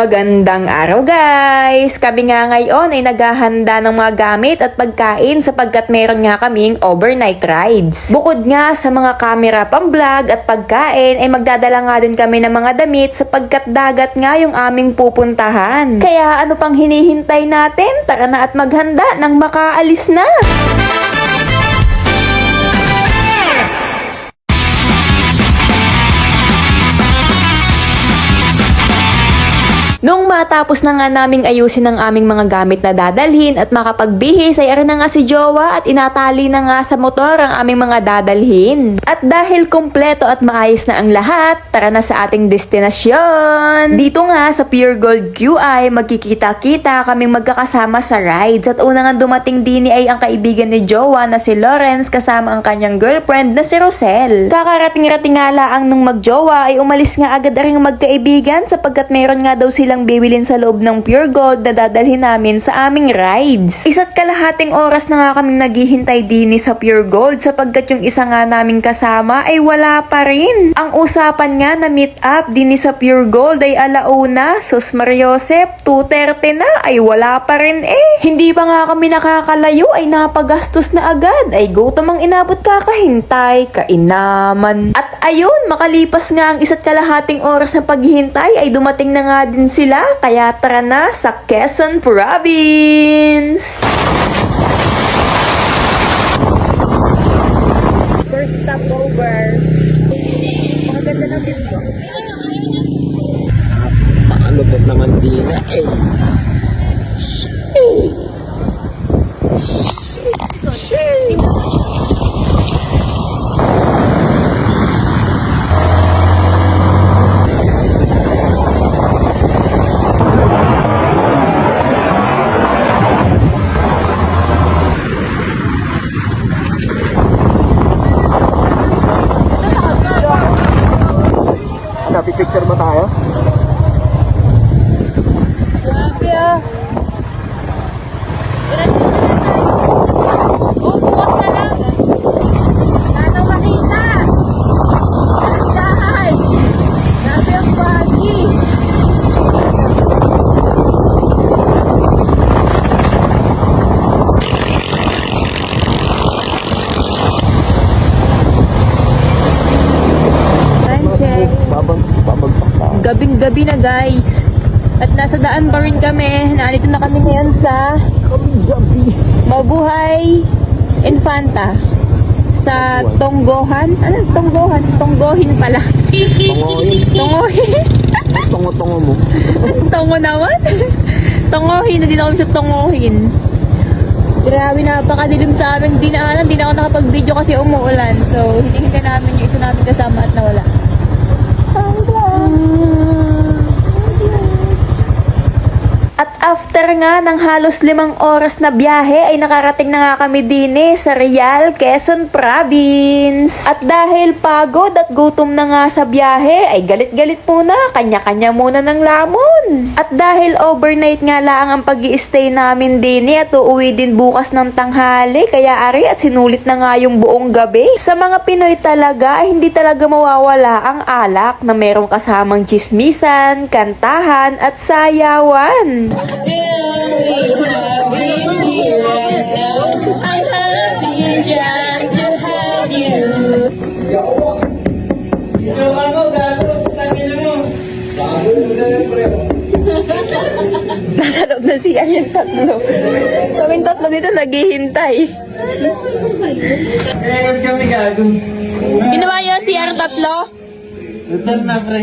Magandang araw guys! Kami nga ngayon ay naghahanda ng mga gamit at pagkain sapagkat meron nga kaming overnight rides. Bukod nga sa mga camera pang vlog at pagkain ay magdadala nga din kami ng mga damit sapagkat dagat nga yung aming pupuntahan. Kaya ano pang hinihintay natin? Tara na at maghanda nang makaalis na! Nung matapos na nga naming ayusin ang aming mga gamit na dadalhin at makapagbihis ay ari na nga si Jowa at inatali na nga sa motor ang aming mga dadalhin. At dahil kumpleto at maayos na ang lahat, tara na sa ating destinasyon. Dito nga sa Pure Gold QI, magkikita-kita kaming magkakasama sa rides. At una nga dumating din ay ang kaibigan ni Jowa na si Lawrence kasama ang kanyang girlfriend na si Rosel. Kakarating-rating nga laang nung magjowa ay umalis nga agad ang magkaibigan sapagkat meron nga daw silang bibilin sa loob ng Pure Gold na dadalhin namin sa aming rides. Isa't kalahating oras na nga kaming naghihintay din sa Pure Gold sapagkat yung isa nga naming kasama ay wala pa rin. Ang usapan nga na meet up din sa Pure Gold ay alauna, sus Mariosep, 2.30 na ay wala pa rin eh. Hindi pa nga kami nakakalayo ay napagastos na agad ay gutom ang inabot kakahintay, kainaman. At ayun, makalipas nga ang isa't kalahating oras na paghihintay ay dumating na nga din sila kaya tara na sa Quezon Province! First stop over. Maganda na din po. Ba tayo? Grabe ah. Oh, bukas na lang. Sana makita. Dahan. Grabe ang bagi. Time check. Babag, babagsak ka. Gabing-gabi na guys. At nasa daan pa rin kami. Nandito na kami ngayon sa Gabi. Mabuhay Infanta. Sa Tonggohan. Ano? Tonggohan? Tonggohin pala. Tungoyin. Tonggohin. Tungo-tungo mo. Tongo naman. Tongohin. Nandito kami sa Tongohin. Grabe, napakadilim sa amin. Di na alam, di na ako nakapag-video kasi umuulan. So, hinihintay namin yung isa namin kasama at nawala. At after nga ng halos limang oras na biyahe ay nakarating na nga kami din eh, sa Real, Quezon Province. At dahil pagod at gutom na nga sa biyahe ay galit-galit muna, kanya-kanya muna ng lamon. At dahil overnight nga lang ang pag stay namin din eh, at uuwi din bukas ng tanghali kaya ari at sinulit na nga yung buong gabi. Sa mga Pinoy talaga ay hindi talaga mawawala ang alak na merong kasamang chismisan, kantahan at sayawan. Nasa loob na siya yung tatlo. Kaming tatlo dito naghihintay. Kaya kami gago. Ginawa niyo si CR tatlo? Total na, pre.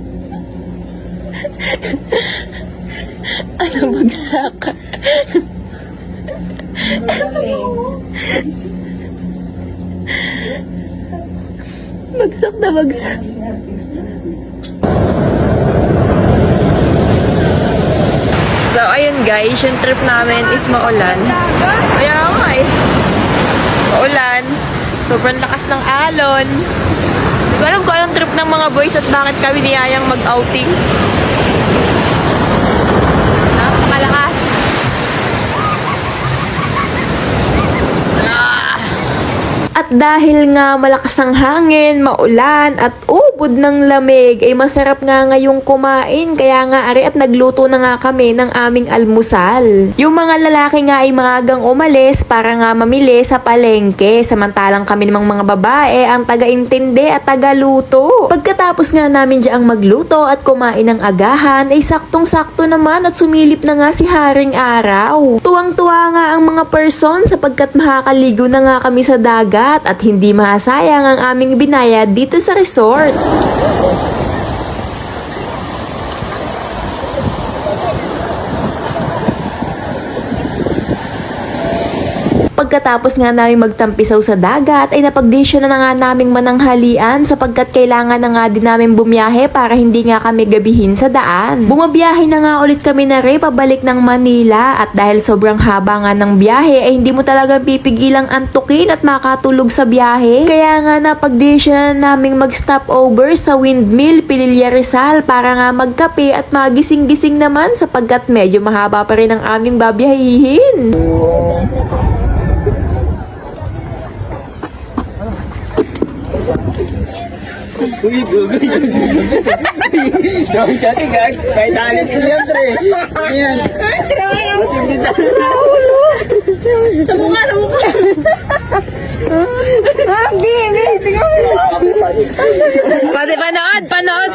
ano bagsak? Bagsak na bagsak. So, ayun guys, yung trip namin is maulan. Kaya nga eh. Maulan. Sobrang lakas ng alon. Hindi ko alam kung anong ng mga boys at bakit kami niyayang mag-outing. At dahil nga malakas ang hangin, maulan at ubod ng lamig, ay masarap nga ngayong kumain. Kaya nga ari at nagluto na nga kami ng aming almusal. Yung mga lalaki nga ay maagang umalis para nga mamili sa palengke. Samantalang kami namang mga babae ang taga-intindi at taga-luto. Pagkatapos nga namin diyang magluto at kumain ng agahan, ay saktong-sakto naman at sumilip na nga si Haring Araw. Tuwang-tuwa nga ang mga person sapagkat makakaligo na nga kami sa dagat at hindi mahasayang ang aming binayad dito sa resort. Pagkatapos nga namin magtampisaw sa dagat ay napagdesyo na, na nga naming mananghalian sapagkat kailangan na nga din namin bumiyahe para hindi nga kami gabihin sa daan. Bumabiyahe na nga ulit kami na rin pabalik ng Manila at dahil sobrang haba nga ng biyahe ay hindi mo talaga pipigilang antukin at makatulog sa biyahe. Kaya nga napagdesyo na naming mag-stop over sa windmill Pililla Rizal para nga magkape at magising-gising naman sapagkat medyo mahaba pa rin ang aming babiyahihin. Uy, gugoy. Dawang siya si Gag. Kahit alit ko yan, pre. Ayan. Sa mukha, sa mukha. Ah, tingnan mo. Pati panood, panood!